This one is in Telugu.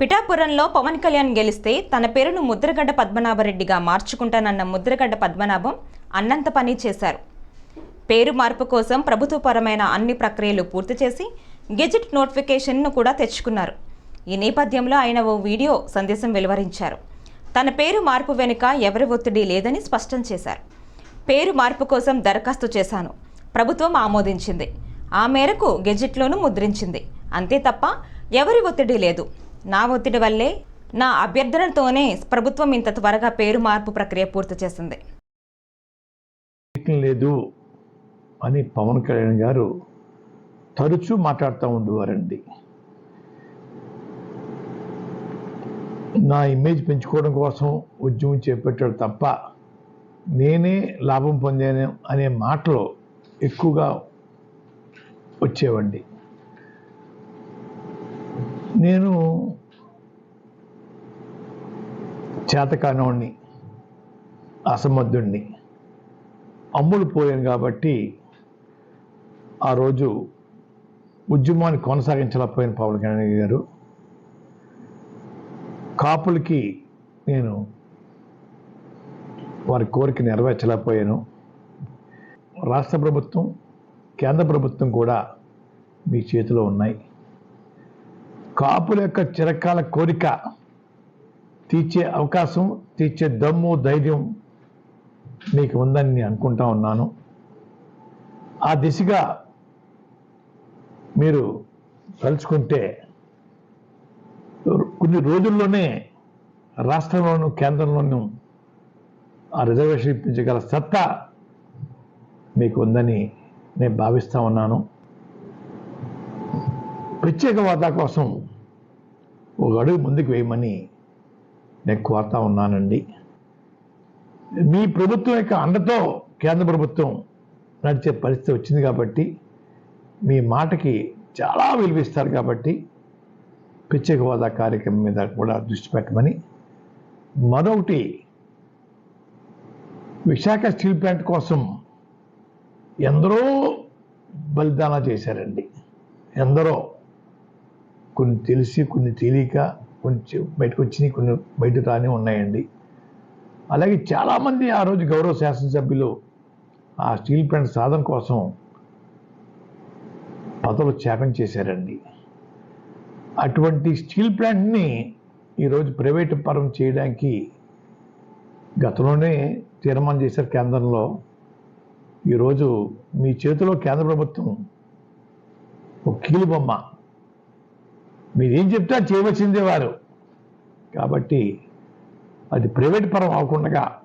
పిఠాపురంలో పవన్ కళ్యాణ్ గెలిస్తే తన పేరును ముద్రగడ్డ పద్మనాభరెడ్డిగా మార్చుకుంటానన్న ముద్రగడ్డ పద్మనాభం అన్నంత పని చేశారు. పేరు మార్పు కోసం ప్రభుత్వపరమైన అన్ని ప్రక్రియలు పూర్తి చేసి గెజిట్ నోటిఫికేషన్ను కూడా తెచ్చుకున్నారు. ఈ నేపథ్యంలో ఆయన ఓ వీడియో సందేశం వెలువరించారు. తన పేరు మార్పు వెనుక ఎవరి ఒత్తిడి లేదని స్పష్టం చేశారు. పేరు మార్పు కోసం దరఖాస్తు చేశాను. ప్రభుత్వం ఆమోదించింది. ఆ మేరకు గెజిట్లోనూ ముద్రించింది. అంతే తప్ప ఎవరి ఒత్తిడి లేదు. నా ఒత్తిడి వల్లే నా అభ్యర్థనతోనే ప్రభుత్వం ఇంత త్వరగా పేరు మార్పు ప్రక్రియ పూర్తి చేసింది. లేదు అని పవన్ కళ్యాణ్ గారు తరచూ మాట్లాడుతూ ఉండేవారండి. నా ఇమేజ్ పెంచుకోవడం కోసం ఉద్యమం చేపట్టాడు తప్ప నేనే లాభం పొందాను అనే మాటలు ఎక్కువగా వచ్చేవండి. నేను చేతకానోణ్ణి అసమర్థుణ్ణి. అమ్ములు పోయాను కాబట్టి ఆ రోజు ఉద్యమాన్ని కొనసాగించలేకపోయిన పవన్ కళ్యాణ్ గారు. కాపులకి నేను వారి కోరిక నెరవేర్చలేకపోయాను. రాష్ట్ర ప్రభుత్వం కేంద్ర ప్రభుత్వం కూడా మీ చేతిలో ఉన్నాయి. కాపుల యొక్క చిరకాల కోరిక తీర్చే అవకాశం తీర్చే దమ్ము ధైర్యం మీకు ఉందని నేను అనుకుంటా ఉన్నాను. ఆ దిశగా మీరు తలుచుకుంటే కొన్ని రోజుల్లోనే రాష్ట్రంలోనూ కేంద్రంలోనూ ఆ రిజర్వేషన్ ఇప్పించగల సత్తా మీకు ఉందని నేను భావిస్తూ ఉన్నాను. ప్రత్యేక వాదా కోసం ఒక అడుగు ముందుకు వేయమని నేను కోరుతా ఉన్నానండి. మీ ప్రభుత్వం యొక్క అండతో కేంద్ర ప్రభుత్వం నడిచే పరిస్థితి వచ్చింది కాబట్టి మీ మాటకి చాలా విలువిస్తారు కాబట్టి ప్రత్యేక హోదా కార్యక్రమం మీద కూడా దృష్టి పెట్టమని మరొకటి విశాఖ స్టీల్ ప్లాంట్ కోసం ఎందరో బలిదాన చేశారండి. ఎందరో కొన్ని తెలిసి కొన్ని తెలియక కొంచెం బయటకు వచ్చినాయి కొన్ని బయట రాని ఉన్నాయండి. అలాగే చాలామంది ఆ రోజు గౌరవ శాసనసభ్యులు ఆ స్టీల్ ప్లాంట్ సాధన కోసం పదవులు త్యాగం చేశారండి. అటువంటి స్టీల్ ప్లాంట్ని ఈరోజు ప్రైవేటు పరం చేయడానికి గతంలోనే తీర్మానం చేశారు కేంద్రంలో. ఈరోజు మీ చేతిలో కేంద్ర ప్రభుత్వం ఒక కీలుబొమ్మ. మీరేం చెప్తే చేయవలసిందే వారు. కాబట్టి అది ప్రైవేట్ పరం అవ్వకుండా